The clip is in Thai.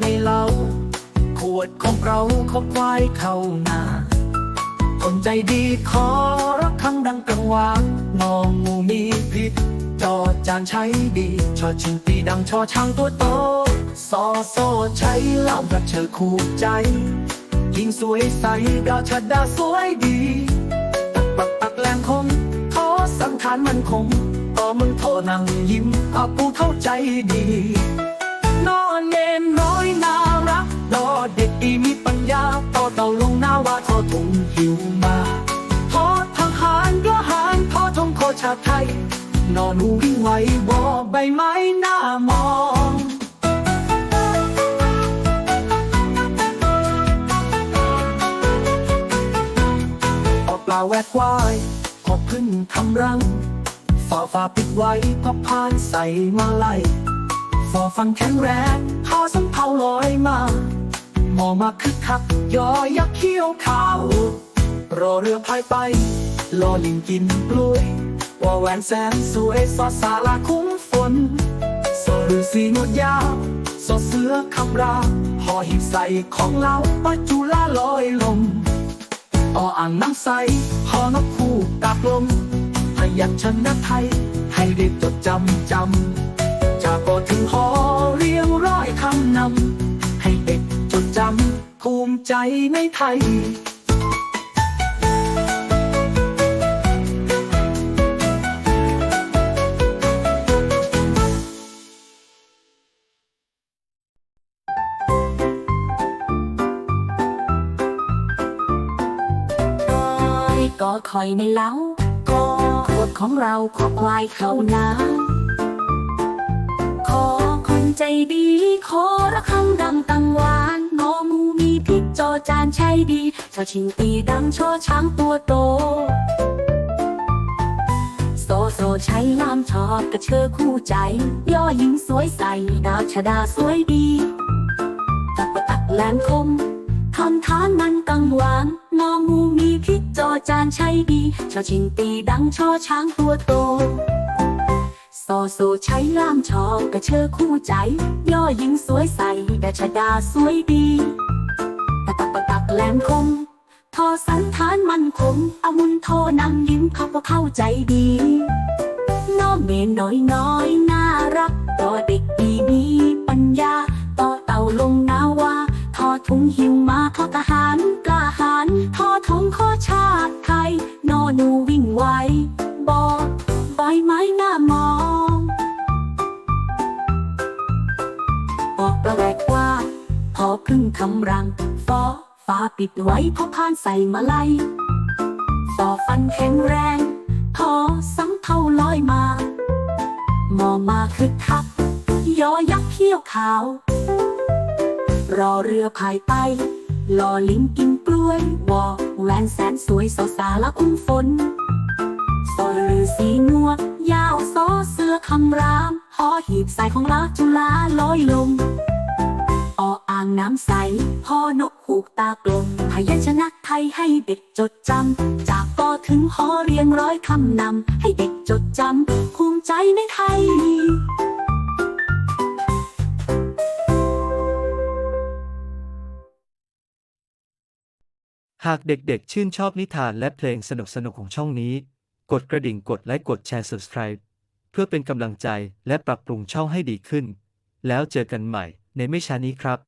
ในเล้าขวดของเราขอควายเข้านาคนใจดีขอรักครั้งดังกังวานงองูมีพิษจอจานใช้ดีชอชิงตีดังชอช้างตัวโตซอโซใช้เหล่ารักเชอคู่ใจยิงสวยใสดาวชดาสวยดีปักปักปักแรงคงขอสังขารมันคงต่อมึงโทนั่งยิ้มอาปูเข้าใจดี นอนเนนน้อยน่ารักดอเด็กดีมีปัญญาต่อเต่าลงหน้าว่าทอถุงหิวมาทอทหารกระหารทอทงโคชาไทย นอนนูวิ่งไหววอใบไม้หน้ามองออกปลาแวดว่ายพอพึ่งทำรังฝ่าฝ่าปิดไว้พอพานใส่มาไล่ ฟอฟังแข็งแรงพาสัมเภาลอยมามองมาคึกคักยอยักเขี้ยวขาวรอเรือพายไป รอลิงกินกล้วยว่าแหวนแสนสวยสอสาลาคุ้มฝนสอฤาษีหนวดยาวสอเสือคำราห่อหีบใส่ของเราปัจจุลาลอยลมออ่างน้ำใสหอนกคู่กาบลมพยัญชนะไทย ให้เด็กจดจำจำ จากกอถึงหอเรียงร้อยคำนำ ให้เด็กจดจำภูมิใจในไทยก็คอยในเล้าก็ขวดของเราขอควายเข้านา ขอคนใจดี ขอระฆังดังตังหวานงองูมีพิษจอจานใช่ดีชอชิงตีดังชอช้างตัวโตโซโซใช้ลามชอบกระเชอคู่ใจ ย่อหญิงสวยใสดาวชดาสวยดีตักตักแหลมคมทำทานมันกังวานงองูมีพิษจอจานใช่ดีชอชิงตีดังชอช้างตัวโต โซโซใช้ล่ามชอบกระเชอคู่ใจ ย่อหญิงสวยใสแต่ชดาสวยดีตะตักปะตักแหลมคม ทอสันฐานมันคงอามุนโทนำยิ้มเขาก็เข้าใจดี น้องเมนน้อยน้อยนะ ออกประแวกว่า พอพึ่งทำรังฟอฟ้าปิดไว้พอพานใส่มาไลยฟอฟันแข็งแรง พอสังเท่าลอยมา มองมาคึกคักยอยักษ์เขี้ยวขาว รอเรือพายไปรอลิงกินกล้วยวอแหวนแสนสวยสอสาละอุ้มฝนสอฤาษีนวด ยาวซอเสือคำราม หอหีบใส่ของลาจุลาลอยลมออ่างน้ำใสพ่อนกหูกตากลมพยัญชนะไทยให้เด็กจดจำ จากกอถึงหอเรียงร้อยคำนำ ให้เด็กจดจำ ภูมิใจในไทยหากเด็กๆ ชื่นชอบนิทานและเพลงสนุกๆ ของช่องนี้ กดกระดิ่งกดไลค์กดแชร์ Subscribe เพื่อเป็นกำลังใจและปรับปรุงช่องให้ดีขึ้น แล้วเจอกันใหม่ในไม่ช้านี้ครับ